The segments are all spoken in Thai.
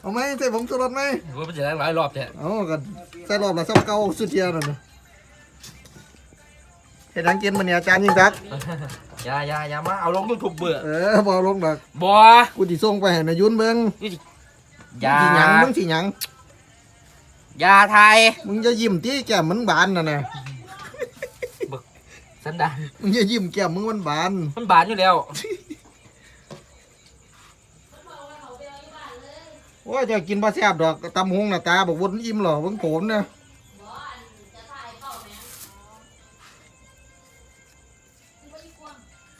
เอาไหมใส่ผงชูรสไหมว่ามันจะได้หลายรอบแท้เอากันใส่รอบละสักเก้าสุดเทียนั่นน่ะเห็นนังกินมันเนี่ยอาจารย์ยิงทักอย่าอย่าอย่ามาเอาลงยูทูบเบื่อเออบอกลงดอกบ่กูสิส่งไปให้นายยุ่นเบิ่งอย่าสิหยังมึงสิหยังอย่าไทยมึงจะยิ้มที่แก้มมันบานน่ะนะสันดานมึงจะยิ้มแก้มมึงมันบาน มันบานอยู่แล้ว โอ้ยจะกินปลาแซ่บดอกตำหงหน้าตาบอกวนอิ่มหรอเบิ่งผมเนี่ย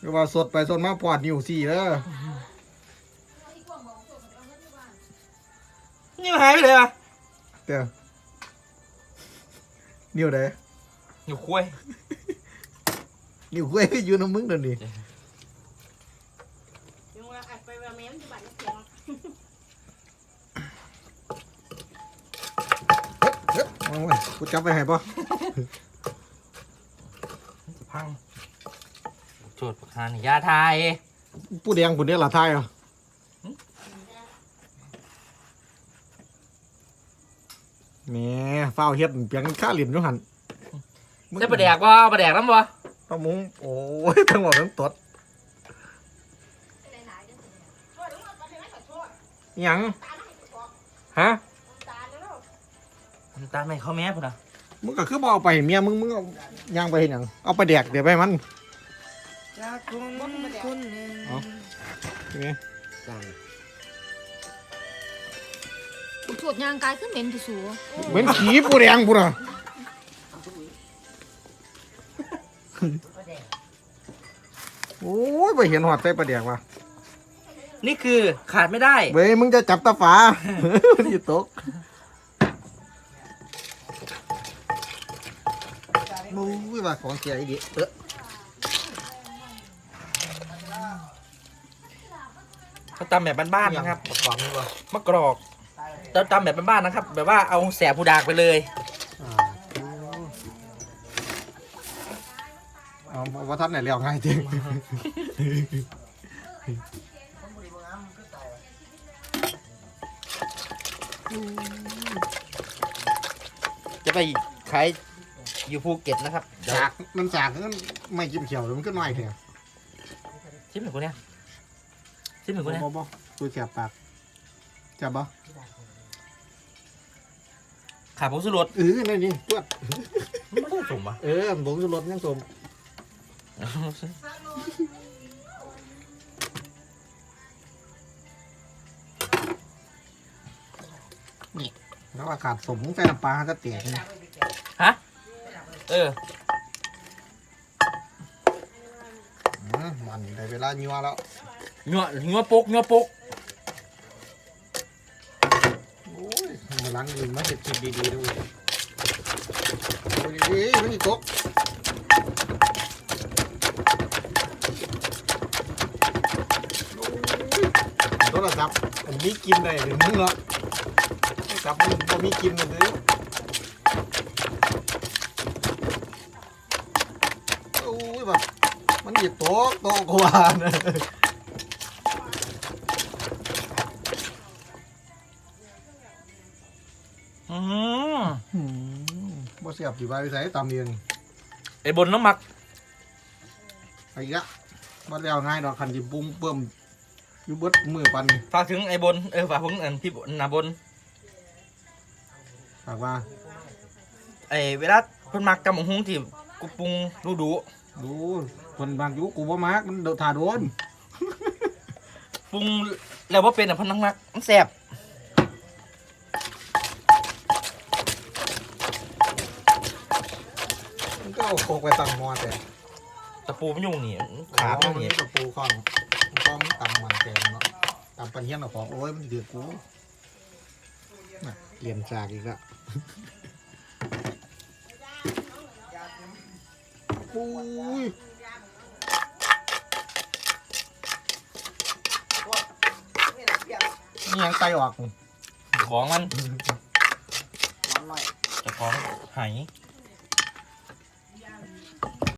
ก็ว่าสดไปสดมาปอดนิ้วสี่เด้อนี่มันหายไปเลยอะเด้อนิ้วไหนอยู่คุยนิ้วเว้ยอยู่น้ำมึงเดี๋ยวนี้ ยังว่าอัดไปว่าแม่มันจะบาดเสียง เฮ้ยเอาไว้กูจับไปให้ป่ะพังโจทย์ประคานอย่าไทยผู้แดงผู้นี้ละทายเหรอะแหม่ฝ้าวเฮ็ดเพียงข้าเหรียญอยู่หันได้ประแดกบ่ประแดกน้ำบ่ตะมุงโอ้ยทั้งหมดทั้งตดหยังฮะน้ำ ตาลไม่เข้าแม่พุ่นนะมึงก็คือบ่เอาไปให้เมียมึงมึงเอาย่างไปเห็นหยังเอาไปแดกเดี๋ยวไปมันจากคนคนหนึ่งใช่ไหมกูโจดยางกายขึ้นเหม็นที่สูเหมือนขี้ปูแดงปูน่ะโอ้ยไปเห็นหอดใส่ปลาแดกว่ะนี่คือขาดไม่ได้เว้ยมึงจะจับตาฝามันจะตก มูยว่าของเสียอีดีเออเขาตำแบบบ้านๆนะครับประกอบนี่ว่ะมะกรอกเราตำแบบบ้านๆนะครับ แบบว่าเอาแสบผู้ดากไปเลยอ่าเอาว่าท่านไหนเลี้ยวง่ายจริงจะไปขาย อยู่ภูเก็ตนะครับเดี๋ยวจาก มันจากมันไม่กินเขียวเลยมันก็น้อยเถอะชิมหนึ่งคนเนี้ยชิมหนึ่งคนเนี้ยบ่บ่ตัวแสบปากจับบ่ขาผงสุรสเออนั่นนี่ตัวไม่ได้สมปะเออผงชูรสยังสมแล้วว่าขาดสมใส่น้ำปลาจะเตี๋ยนี่ฮะ เอออืมมันได้เวลายัวแล้วเงาะเงาะปกเงาะปกโอ้ยมาล้างยืนมาเห็ดคลิปดีๆด้วยโอ้ยดีๆมันอีกตกโทรศัพท์อันนี้กินได้หรือมึงเหรอโทรศัพท์มันบ่มีกินเลยโอ้ยแบบ มันหยิบโต๊ะโต๊ะกว่านะอืมอืมบ่เสียบสิไปใส่ตามเองไอ้บนน้ำหมักไอ้กะบ่แล้วง่ายดอกคันสิปรุงเบิ่มอยู่เบิดมือปันนี่ฝากถึงไอ้บนเออฝากถึงอันพี่บนหนาบนฝากว่าไอ้เวลาเพิ่นมักกำบังฮุ้งที่กูปรุงดูดูดู เพิ่นบางอยู่กูบ่มักมันโดนถ่าโดนปรุงแล้วว่าเป็นอะเพิ่นนักมักมันแสบมันก็เอาโคกไปตั้งหม้อแต่ตะปูมันยุ่งนี่ขามันมันนี่นี่กับปูข้องมันก็มันตำมันแกงเนาะตำปันเฮียนเอาของโอ้ยมันเดือดกูน่ะเปลี่ยนจากอีกละโอ้ ยนี่ยังไตออกของมันเจะของไห